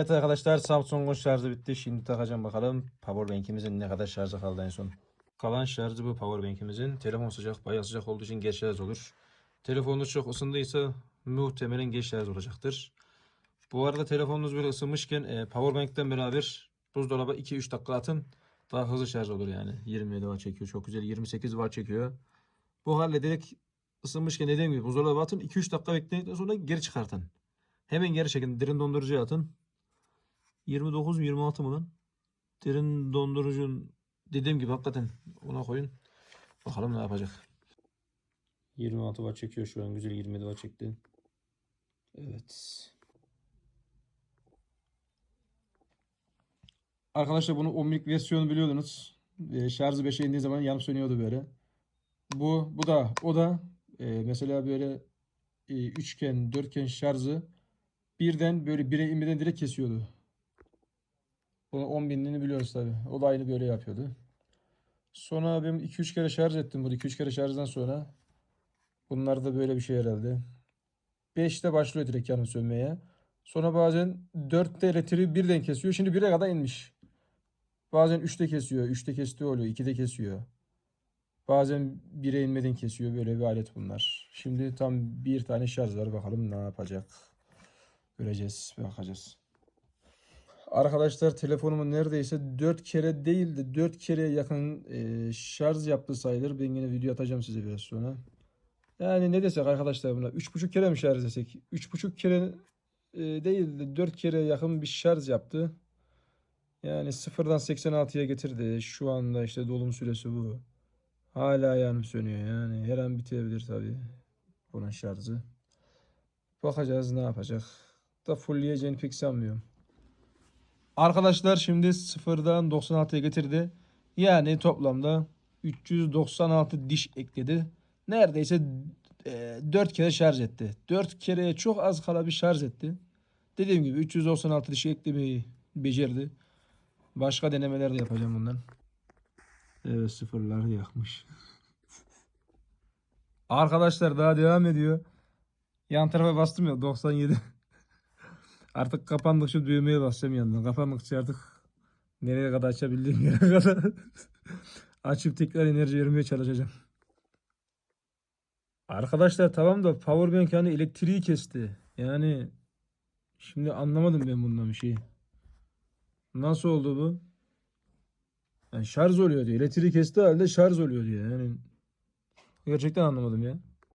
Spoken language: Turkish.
Evet arkadaşlar Samsung'un şarjı bitti. Şimdi takacağım bakalım powerbank'imizin ne kadar şarjı kaldı en son. Kalan şarjı bu powerbank'imizin. Telefon sıcak, bayağı sıcak olduğu için geç şarj olur. Telefonunuz çok ısındıysa muhtemelen geç şarj olacaktır. Bu arada telefonunuz böyle ısınmışken e, powerbank'ten beraber buzdolabı 2-3 dakika atın. Daha hızlı şarj olur yani. 27 watt çekiyor. Çok güzel. 28 watt çekiyor. Bu halde direkt ısınmışken dediğim gibi buzdolabı atın. 2-3 dakika bekledikten sonra geri çıkartın. Hemen geri çekin. Derin dondurucuya atın. 29 mu 26 mı lan? Derin dondurucun dediğim gibi hakikaten ona koyun. Bakalım ne yapacak. 26 watt çekiyor şu an. Güzel 27 watt çekti. Evet. Arkadaşlar bunu 10 versiyonu biliyordunuz. E, şarjı 5'e indiği zaman yanıp sönüyordu böyle. Bu bu da o da e, mesela böyle e, üçgen, dörtgen şarjı birden böyle 1'e inmeden direkt kesiyordu. Bunu 10 binliğini biliyoruz tabi. O da aynı böyle yapıyordu. Sonra ben 2-3 kere şarj ettim bunu. 2-3 kere şarjdan sonra. Bunlar da böyle bir şey herhalde. 5'te başlıyor direkt yanıp sönmeye. Sonra bazen 4'te elektriği birden kesiyor. Şimdi 1'e kadar inmiş. Bazen 3'te kesiyor. 3'te kestiği oluyor. 2'de kesiyor. Bazen 1'e inmeden kesiyor. Böyle bir alet bunlar. Şimdi tam bir tane şarj var. Bakalım ne yapacak. Göreceğiz. Bakacağız. Arkadaşlar telefonumun neredeyse 4 kere değil de 4 kereye yakın e, şarj yaptı sayılır. Ben yine video atacağım size biraz sonra. Yani ne desek arkadaşlar buna 3,5 kere mi şarj desek? 3,5 kere e, değil de 4 kere yakın bir şarj yaptı. Yani sıfırdan 86'ya getirdi. Şu anda işte dolum süresi bu. Hala yanım sönüyor yani. Her an bitebilir tabii. Bunun şarjı. Bakacağız ne yapacak. Da fullleyeceğini pek sanmıyorum. Arkadaşlar şimdi sıfırdan 96'ya getirdi. Yani toplamda 396 diş ekledi. Neredeyse e, 4 kere şarj etti. 4 kereye çok az kala bir şarj etti. Dediğim gibi 396 dişi eklemeyi becerdi. Başka denemeler de yapacağım bundan. Evet sıfırlar yakmış. Arkadaşlar daha devam ediyor. Yan tarafa bastım ya 97. Artık kapandıkça düğmeye basacağım yandan. Kapandıkça artık nereye kadar açabildiğim yere kadar açıp tekrar enerji vermeye çalışacağım. Arkadaşlar tamam da powerbank yani elektriği kesti. Yani şimdi anlamadım ben bundan bir şey. Nasıl oldu bu? Yani şarj oluyor diyor. Elektriği kesti halde şarj oluyor diyor. Yani gerçekten anlamadım ya.